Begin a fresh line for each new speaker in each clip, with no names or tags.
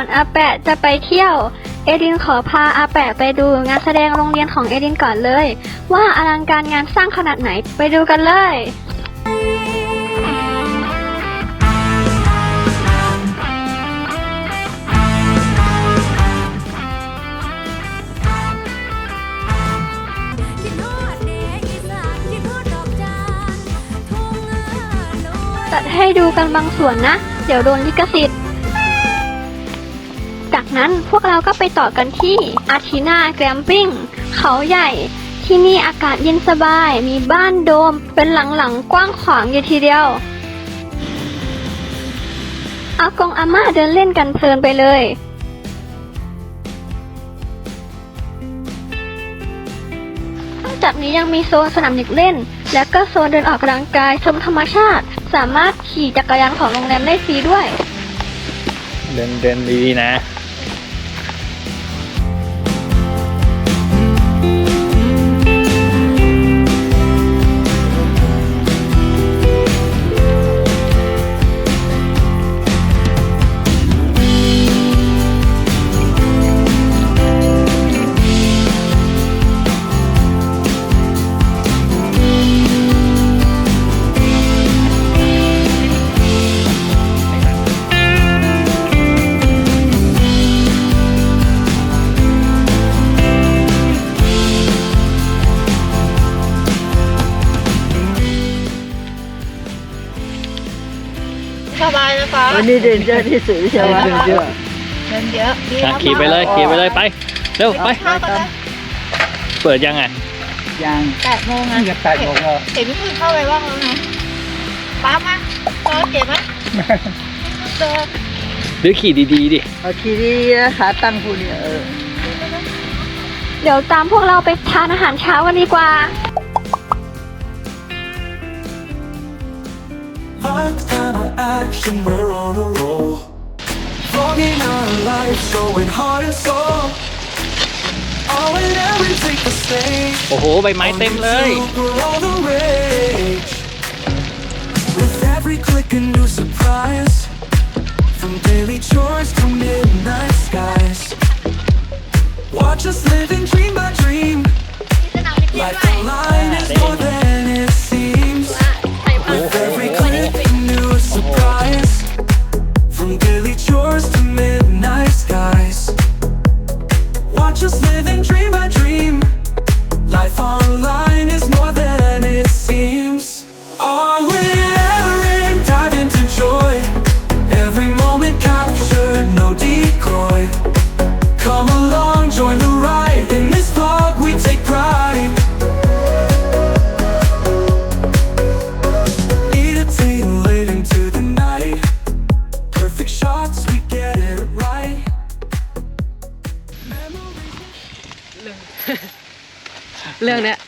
ก่อนอาแปะจะไปเที่ยว เอดินขอพาอาแปะไปดูงานแสดงโรงเรียนของเอดินก่อนเลย ว่าอลังการงานสร้างขนาดไหนไปดูกันเลย
คิดฮอดเดอีสานคิดฮอดดอกจานทุ่งนาโนน
ตัดให้ดูกันบางส่วนนะ เดี๋ยวโดนลิขสิทธิ์จาก นั้นพวกเราก็ไปต่อกันที่อาทินาแกรมปิ้งเขาใหญ่ ที่นี่อากาศเย็นสบายมีบ้านโดม เป็นหลังๆ กว้างขวางอยู่ทีเดียว อากงอาม่าเดินเล่นกันเพลินไปเลยจากนี้ยังมีโซนสนามเด็กเล่น และก็โซนเดินออกกำลังกายชมธรรมชาติ สามารถขี่จักรยานของโรงแรมได้ฟรีด้วย
เดินเดินดีๆนะ
นะคะ
วันนี้เดินเยอะที่สุดใช่ไหม
เดินเยอะ
เดินเยอะดี
อะ
นะ
ขี่ไปเลยขี่ไปเลยไปเร็วไป
ข้าวก็ได้
เปิดยังไง
ยัง
แปดโมงอะ
นี่ก็แปดโมงแล้ว
เห็นพี่พึ่งเข้าไปว่างแล้วนะป้ามาเจอเจ็บไหมเจอ
หรือขี่ดีๆดิ
เอาทีนี้นะคะตั้งผู้เนี่ยเออ
เดี๋ยวตามพวกเราไปทานอาหารเช้ากันดีกว่า
Hard time of action, we're on a roll. Vlogging our lives, going hard and soul. All and every take the stage.
โอ้โห ใบไม้เต็มเลย
We're on the rage. With every click a new surprise. From daily chores to midnight skies. Watch us living dream by dream. Life online is more than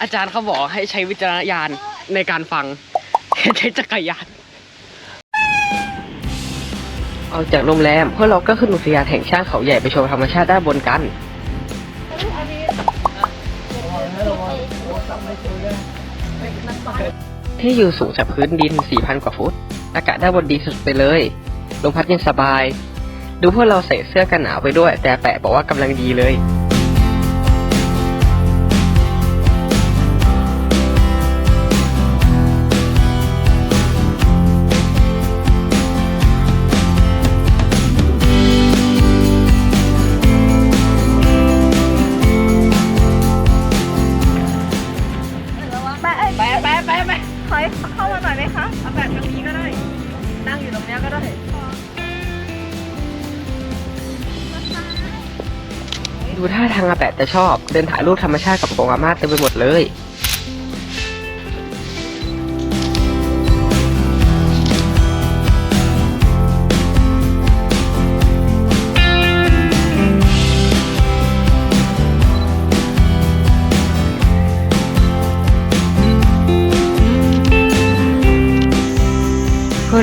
อาจารย์เขาบอกให้ใช้วิจารณญาณในการฟังใช้จักรยานออกจากโรงแรมเพวกเราก็ขึ้นอุทยานแห่งชาติเขาใหญ่ไปชมธรรมชาติด้านบนกัน ที่อยู่สูงจากพื้นดิน 4,000 กว่าฟุต อากาศด้านบนดีสุดไปเลย ลมพัดเย็นสบาย ดูพวกเราใส่เสื้อกันหนาวไปด้วย แต่แปะบอกว่ากำลังดีเลย
อยู่ตรงเนี้ยก็ได้
ดูท่าทางอาแปะจะชอบ เดินถ่ายรูปธรรมชาติกับกงอาม่าเต็มไปหมดเลย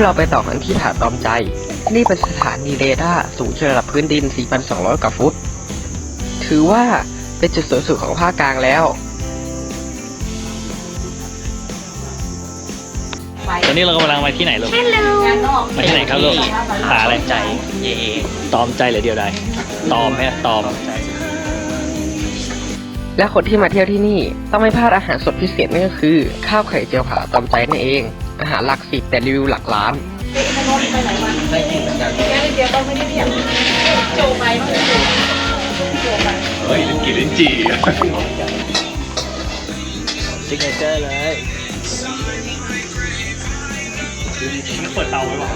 อเราไปต่อกันที่ผาตอมใจ นี่เป็นสถานีเรดาร์สูงจากระดับพื้นดิน 4,200 กว่าฟุต ถือว่าเป็นจุดสูงสุดของภาคกลางแล้ว
ไป
ตอนนี้เรากำลังมาที่ไหนลูก
Hello
มาที่ไหนครับลูกหาอะไรใจ
เย่
ตอมใจหรือเดียวใดตอมไหมตอม
และคนที่มาเที่ยวที่นี่ต้องไม่พลาดอาหารสดพิเศษนั่นก็คือ ข้าวไข่เจียวผาตอมใจนั่นเอง อาหารหลักสิบแต่รีวิวหลักล้าน
เฮ้ยกินลิ้นจี่
ซิกเนเจอร์เลยเปิดเตาไว้ป่ะ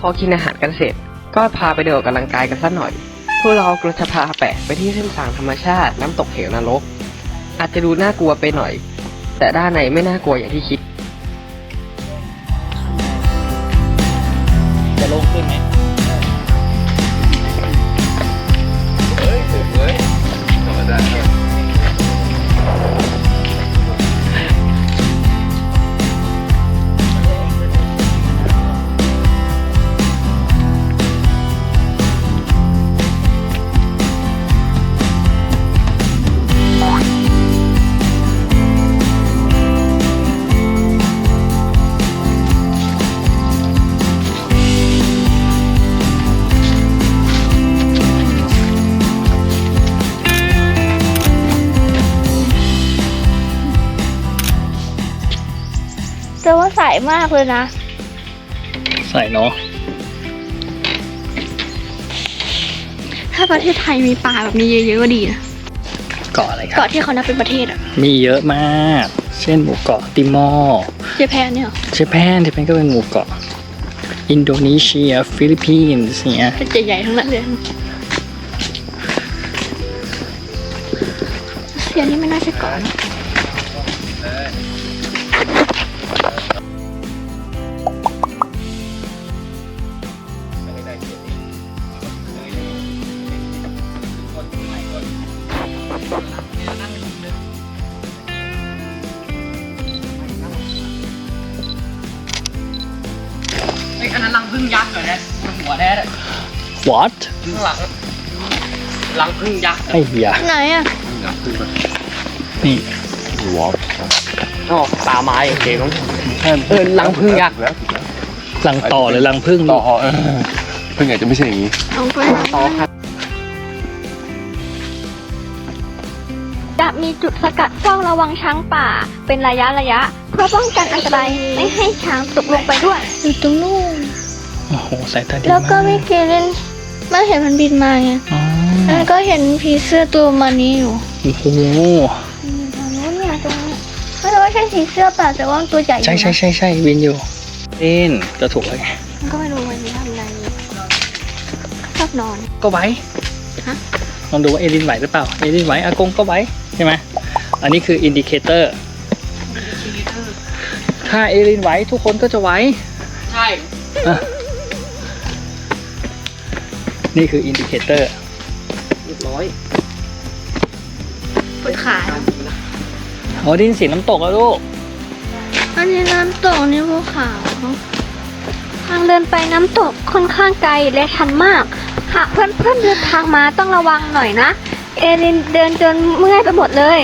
พอกินอาหารกันเสร็จ ก็พาไปเดินออกกำลังกายกันสักหน่อย พวกเรากระจะพาแปะไปที่เส้นทางธรรมชาติน้ำตกเหวนรก อาจจะดูน่ากลัวไปหน่อย แต่ด้านในไม่น่ากลัวอย่างที่คิด
มา
กเลยนะ
ใส่เนาะ
ถ้าประเทศไทยมีป่าแบบนี้เยอะๆก็ดีนะ
เกาะอะไรครับ
เกาะที่เขานับเป็นประเทศอะ
มีเยอะมาก เช่นหมู่เกาะติมอร์
เจแปนเนี่ยเหรอ
เจแปนเจแปนก็เป็นหมู่เกาะ อินโดนีเซีย ฟิลิปปินส์เนี่ย
เป็นใหญ่ๆทั้งนั้นเลยเซียนี่ไม่น่าใช่เกาะนะ
ไอ้อันนั้นรังพึ่งยักษ์เหรอเนี่ยหัวแท้
what
ข้างหลังรังพึ่งยักษ์
ไอ้ยา
ไหนอะ
นี่
อ๋อตาไม้เก๋งเออรังพึ่งยักษ์
รังต่อหรือรังพึ่ง
ต่
ลู
อกเออเพิ่งอาจจะไม่ใช่อย่างนี้
เอาไป
ต่อครับ
มีจุดสกัดเฝ้าระวังช้างป่า เป็นระยะระยะ เพื่อป้องกันอันตรายไม่ให้ช้างตกลงไปด้วย อยู่ตรงนู้น
โอ้โหสายตาดี
แล้วก็
มาก
ไม่เกเล่นมันเห็นมันบินมาไง
อ๋อ
แล้วก็เห็นผีเสื้อตัวมันนี้อยู่
โอ้โห
ตรงนู้นเนี่ยตรงนี้ไม่รู้ว่าใช่ผีเสื้อป่ะแต่ว่ามันตัวใหญ่อยู่
ใช่
นะ
ใช่ใช่ใช่วินอยู่เล่นก็ถูกแล้วไง
มันก็ไม่รู้วันนี้ทำอะไรอยู่ชอบนอน
ก็ไว้
ฮะ
ลองดูว่าเอลินไหวหรือเปล่า เอลินไหวอากงก็ไหวใช่ไหม อันนี้คืออินดิเคเตอร์ ถ้าเอลินไหวทุกคนก็จะไหว
ใช่
อะนี่คืออินดิเคเตอร์
เรียบร้อย
ปวดขา
โอ้ไดยินเสียงน้ำตกแล้วลูก
อันนี้น้ำตกนี่ภูเขาทางเดินไปน้ำตกค่อนข้างไกลและชันมาก หากเพื่อนเพื่อนๆเดินทางมาต้องระวังหน่อยนะ เอรินเดินจนเมื่อยไปหมดเลย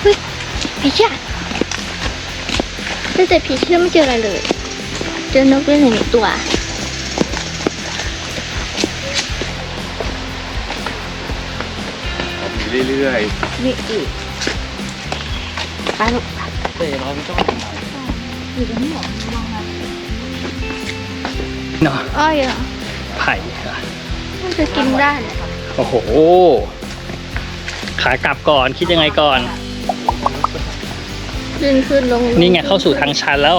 เฮ้ยผีเชื่อแต่แต่ผีเชื่อไม่เจออะไรเลย เจอนกด้วยหนึ่งตัว
เรื่อย
นี่อีกไปลูก
เดี๋ยวเราไม่ต้อง
อยู่ตรงนี้หรอ
เนาะ
อ้อยเหรอ
ไผ่อะ
มันจะกินได้เหรอ
โอ้โห ขากลับก่อนคิดยังไงก่อน
ขึ้นขึ้นลงล
นี่ไงเข้าสู่ทางชันแล้ว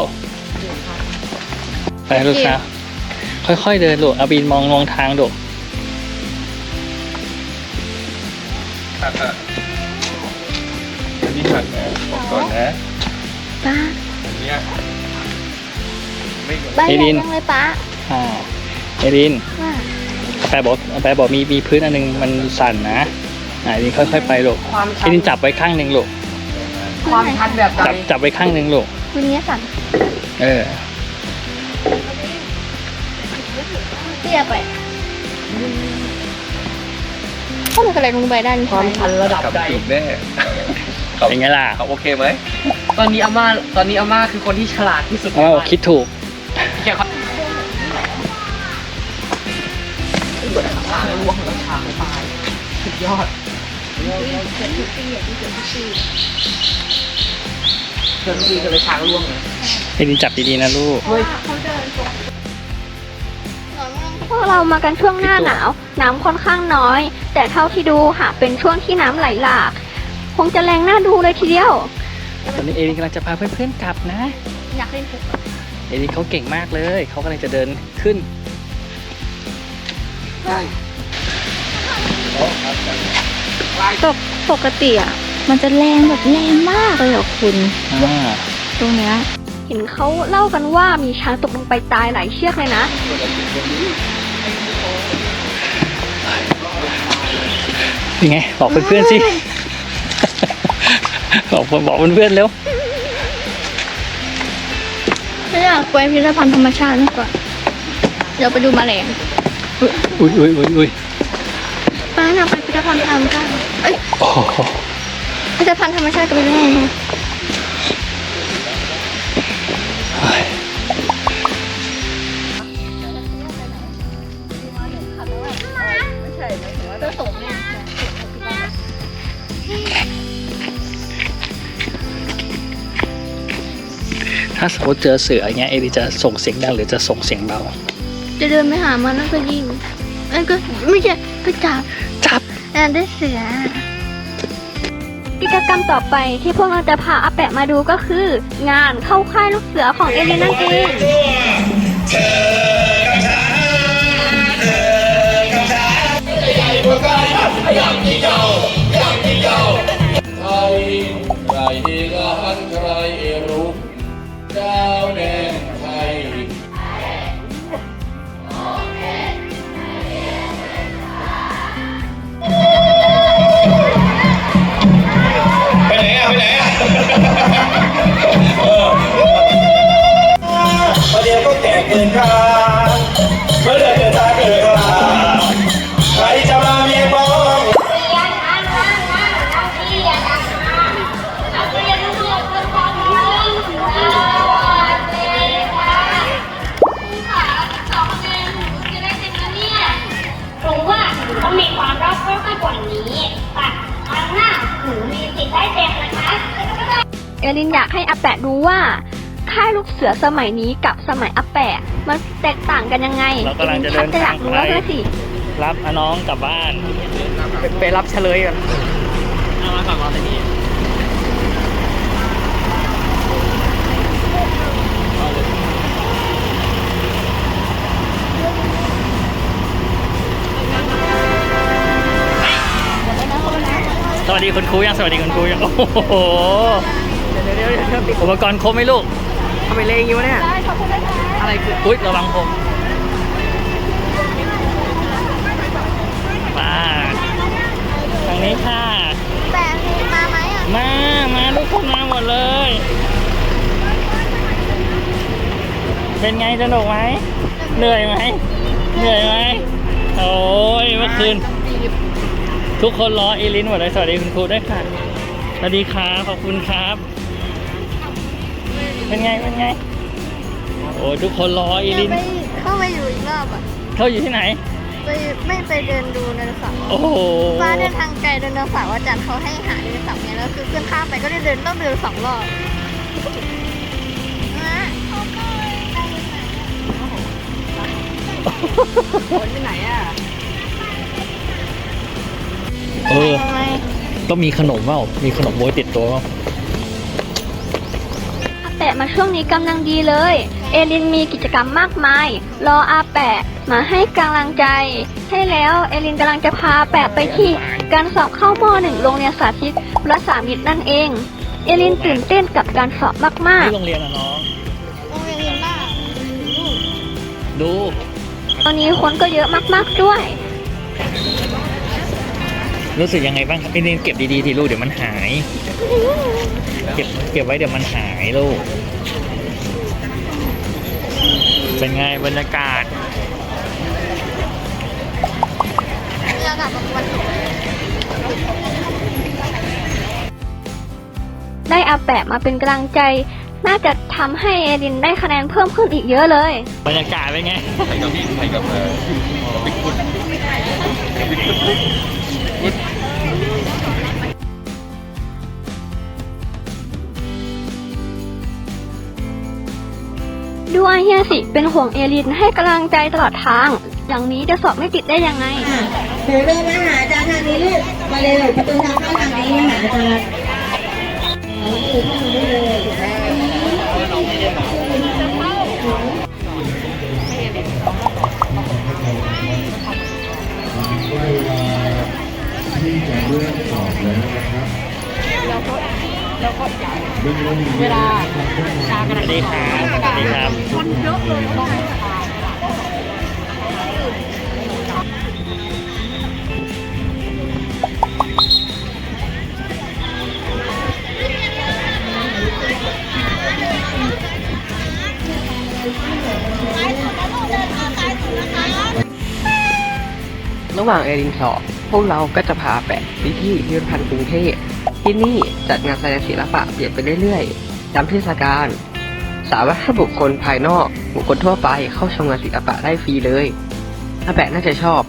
ไปลูกสาวค่อยๆเดินลูกเอาบินมองมองทางดู
ๆอันนี้หัดนะบอกก่อนนะ
ป้า
อันเนี้ยไม่
ใบใหญ่ยังเลยป้า
อ่าเอริน
ว่า
แปลบอกแปลบอกมีมีพื้นอันนึงมันสั่นนะอ่าเอรินค่อยๆไปลูก
ความ
เอ
ชัน
รินจับไว้ข้างหนึ่งลูก
ความชันแบบไหน
จับจับไว้ข้างหนึ่งลูก
คุณเนี้ยสั่น
เออ
เตี้ยไปก็เลย
ทะเลลงไปได้
ความชันระดับ
กับ
ใด
จุกแน่
เป็นไงล่ะ
เขาโอเคไหม
ตอนนี้อาม่าตอนนี้อาม่าคือคนที่ฉลาดที่สุด
อ้าวคิดถูก
แค่เขาทางล้วงของช้างตายสุดยอดเกินทุกปีก็เลยช้างล่วงเลย
เอลินจับดีๆนะลูก
เฮ้ย
พวกเรามากันช่วงหน้าหนาว น้ำค่อนข้างน้อย แต่เท่าที่ดูหากเป็นช่วงที่น้ำไหลหลาก คงจะแรงน่าดูเลยทีเดียว
ตอนนี้เอลินกำลังจะพาเพื่อนๆกลับนะ
อยากเล่นปุ๊บ
เอลินเขาเก่งมากเลย เขากำลังจะเดินขึ้น
ตกปกติอะ มันจะแรงแบบแรงมากเลยอะคุณ
อ่า
ตรงเนี้ย เห็นเขาเล่ากันว่ามีช้างตกลงไปตายหลายเชือกเลยนะ
เป็นไง บอกเพื่อนๆสิ บอกบอกเพื่อนๆเร็ว
ไม่อยากไปพิพิธภัณฑ์ธรรมชาติมากกว่าเดี๋ยวไปดูแมลง
อุ้ยอุ้ยอุ้ยอุ้ย
ป้าอยากไปพิพิธภัณฑ์ธรรมชาติเอ้ย
โอ้โห
พิพิธภัณฑ์ธรรมชาติก็ไปได้นะ
ถ้าสมมติเจอเสืออย่างเงี้ยเอลินจะส่งเสียงดังหรือจะส่งเสียงเบา
จะเดินไปหามันแล้วก็ยิงเอ้ยก็ไม่ใช่ก็จับ
จับ
แอนได้เสือ กิจกรรมต่อไปที่พวกเราจะพาอาแปะมาดูก็คือ งานเข้าค่ายลูกเสือของเอลินนั่นเอง
ใครใครกันใคร ก็แก่เกินคาเมื่อเดือนเกินตาเกินคาใครจะมาเมียมอง
ว่าเขามีความรอบคอบมากกว่านี้แต่ครั้งหน้าหนูมีสิทธิ์ได้เต็มนะคะ
เอลินอยากให้อาแปะดูว่า ค่ายลูกเสือสมัยนี้กับสมัยอาแปะมันแตกต่างกันยังไง
เรากำลังจะเดิน
ชักจะอยากรู้แล้ว
ทางไป
ด้วยสิ
รับอาน้องกลับบ้าน
ไปไปรับเฉลยก่อน
เอามาก่อนรอที่นี่สวัสดีคุณครูยังสวัสดีคุณครูยังโอ้โห
เดี๋ยวเดี๋ยวเดี๋ยวเดี๋ยวปิด
อุปกรณ์ครบไหมลูก
ทำไมเล่งอยู่เนี่ยอะไรคือ
อุ้ยระวังผมมาทางนี้ค่ะ
แต่มาไหมอะ
มา มาทุกคนมาหมดเลย เป็นไงสนุกไหมเหนื่อยไหมเหนื่อยไหมโอ้ยเมื่อคืน ทุกคนรอเอลินหมดเลยสวัสดีคุณครูด้วยค่ะสวัสดีครับขอบคุณครับ เป็นไง เป็นไง โอ้ยทุกคนรอเอลิน
เข้าไปอยู่อีกรอบอะ
เขาอยู่ที่ไหน
ไปไม่ไปเดินดูไดโนเสาร์
โอ้โห
ฟ้าเดินทางไกลไดโนเสาร์อาจารย์เขาให้หาไดโนเสาร์ไงแล้วคือขึ้นข้ามไปก็ได้เดินต้องเดินสองรอบนะเขาก็ได้ยังไง
คนที่ไหนอะ
เออ
ทำไม
ต้องมีขนมเปล่ามีขนมโบยติดตัวเปล่า
อาแปะมาช่วงนี้กำลังดีเลย เอลินมีกิจกรรมมากมาย รออาแปะมาให้กำลังใจ ใช่แล้วเอลินกำลังจะพาอาแปะไปที่การสอบเข้ามหนึ่งโรงเรียนสาธิตรัสามิตรนั่นเอง เอลินตื่นเต้นกับการสอบมาก
ที่โรงเรียนอะน้อง
ๆโรงเรียนบ้า
ดู
ตอนนี้คนก็เยอะมากๆด้วย
รู้สึกยังไงบ้างไอเบพี่นเก็บดีๆทีลูกเดี๋ยวมันหาย เก็บเก็บไว้เดี๋ยวมันหายลูกเป็นไงบรรยากาศ
ได้อาแปะมาเป็นกำลังใจ น่าจะทำให้เอรินได้คะแนนเพิ่มขึ้นอีกเยอะเลย
บรรยากาศเป็นไง
ไปกับพี่ไปกับเออบิ๊กฟุต
ดูอาเฮียสิเป็นห่วงเอรินให้กำลังใจตลอดทาง อย่างนี้จะสอบไม่ติดได้ยังไง
หนูเดินมาหาอาจารย์ทางนี้ลูก มาเลยประตูทางเข้าทางนี้มาหาอาจารย์อ๋ออยู่ข้างนี้เลย
สวัสดีครับสวัสดีครับ
ระหว่างเอรินสอบ พวกเราก็จะพาแปะไปที่พิพิธภัณฑ์กรุงเทพ ที่นี่จัดงานแสดงศิลปะเปลี่ยนไปเรื่อยๆตามเทศกาลสามารถให้บุคคลภายนอก บุคคลทั่วไปเข้าชมงานศิลปะได้ฟรีเลยอาแปะน่าจะชอบ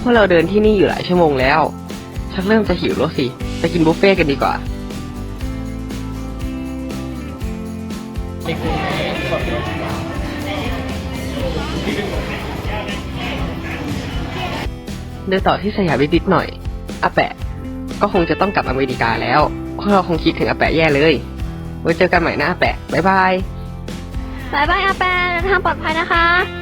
พวกเราเดินที่นี่อยู่หลายชั่วโมงแล้ว ชักเริ่มจะหิวแล้วสิ ไปกินบุฟเฟ่ต์กันดีกว่าเดินต่อที่สยามนิดๆหน่อยอาแปะ ก็คงจะต้องกลับอเมริกาแล้วพวกเราคงคิดถึงอาแปะแย่เลยไว้เจอกันใหม่นะอาแปะบ๊ายบาย
บายบายอาแปะเดินทางปลอดภัยนะคะ